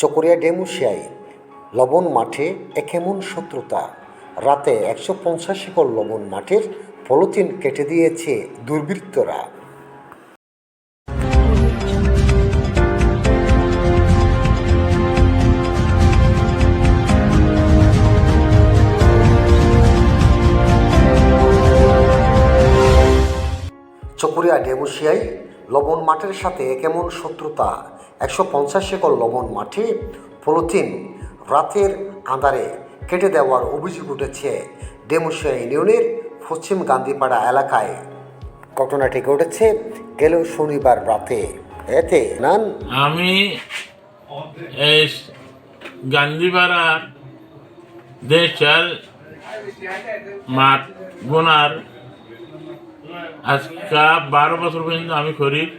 চকরিয়া ডেমুশিয়ায় লবণ মাঠে একেমন শত্রুতা। রাতে একশো পঞ্চাশ একর লবণ মাঠের পলিথিন কেটে দিয়েছে দুর্বৃত্তরা। চকরিয়া ডেমুশিয়ায় লবণ মাঠের সাথে কেমন শত্রুতা? একশো পঞ্চাশ একর লবণ মাঠে পলিথিন রাতের আঁধারে কেটে দেওয়ার অভিযোগ উঠেছে ডেমুশিয়া ইউনিয়নের পশ্চিম গান্ধীপাড়া এলাকায়। ঘটনাটি ঘটেছে গেল শনিবার রাতে। এতে নান আমি গান্ধীপাড়ার দেশের মাঠ, বোনার আজকা বারো বছর পর্যন্ত আমি করি।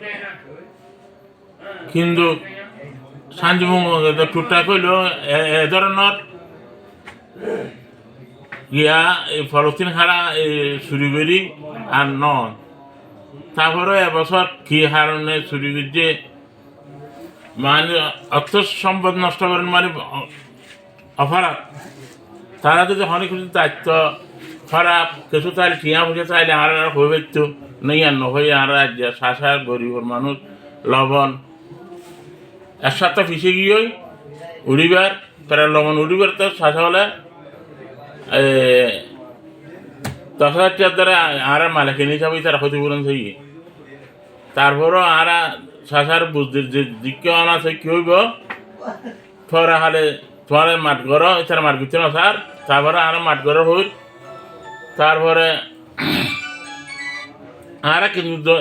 কিন্তু শান্তিভঙ্গ টুকটাক হইল এ- ধরনের গিয়া এই ফলস্তিন খাড়া চুরি করি আর নন। তারপরে এবছর কি হারণে চুরি করছে মানে অর্থ সম্পদ নষ্ট করেন মানে অপরাধ। তারা যদি কিছু দায়িত্ব খারাপ কিছু চাইলে ঠিয়া পয়সা চাইলে আর আর হয়ে তো নেই আর নহই আর রাজ্য। শাসা গরিবর মানুষ, লবণ। এক সপ্তাহ ফিসে গিয়ে উড়িবার প্রায় লবণ উড়িবার তো শাসা হলে দশ হাজার টাকার দ্বারা আর মালে মালিকের হিসাবে তারা ক্ষতিপূরণ সেই তারপরও আরা শাসার বুঝতে যে দিকে আনা সে কি হইব? থরা হালে থরে মাঠ ঘর এছাড়া মাঠ ভিতরে সার তারপরে আর মাঠ ঘর হইল। তারপরে আর কিন্তু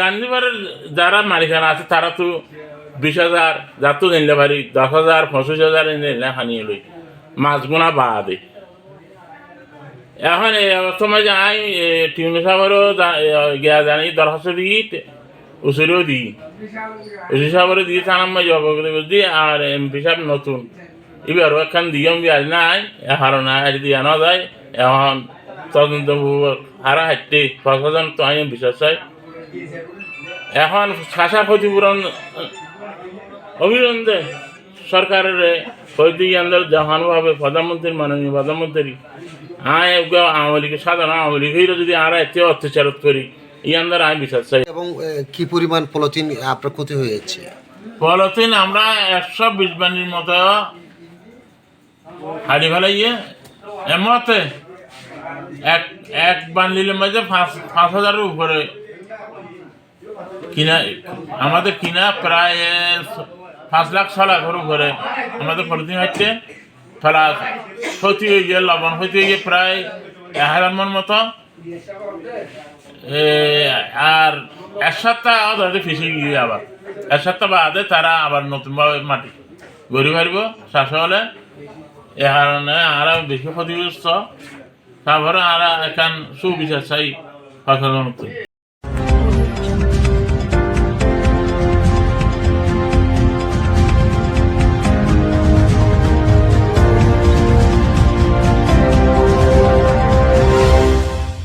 গান্ধীবারের যারা মালিকানা আছে তারা তো বিশ হাজার যার তো নিলে পারি দশ হাজার পঁচিশ হাজার নিলে হানিয়ে লই মাছ গোনা বাদে। এখন এই সময় যাই টিউনে এ, গিয়া জানি দরখাস্ত দিই উসুরেও দিই। উসুর সাহেবেরও দিয়ে থানার মাঝে অবগত দিই আর এমপি সাহেব নতুন। এবারও একখান দিয়ে আজ নাই হারো না আজ দিয়া না যায়। এখন তদন্ত হারা হাঁটতে প্রশাসন তো আমি বিশ্বাস এখন শাসা ক্ষতিপূরণ অভিনন্দন সরকারের হয়তো ইয়ান্দার জাহানুভাবে প্রধানমন্ত্রীর মাননীয় প্রধানমন্ত্রী আয় আওয়ামী লীগের সাধারণ আওয়ামী লীগ হইলে যদি আর এতে অত্যাচার করি ইয়ান্দার আমি বিশ্বাস চাই এবং কি পরিমাণ পলিথিন আপনার ক্ষতি হয়েছে? পলিথিন আমরা একশো বিশ বানির মতো হাড়ি ফেলাইয়ে এমতে এক এক বান্ডিলের মাঝে পাঁচ পাঁচ হাজারের উপরে কিনা, আমাদের কিনা প্রায় পাঁচ লাখ, ছ লাখের উপরে। আমাদের পলিথিন হচ্ছে ফেলা ক্ষতি হয়ে গিয়ে লবণ ক্ষতি হয়ে গিয়ে প্রায় এক হাজার মন মতো। আর এক সপ্তাহ ধরে ফিসে গিয়ে আবার, এক সপ্তাহ বাদে তারা আবার নতুনভাবে মাটি গড়ি মারিব চাষ হলে। এ কারণে আর বেশি ক্ষতিগ্রস্ত তারপরে আর এখান সুবিচার চাই ফসল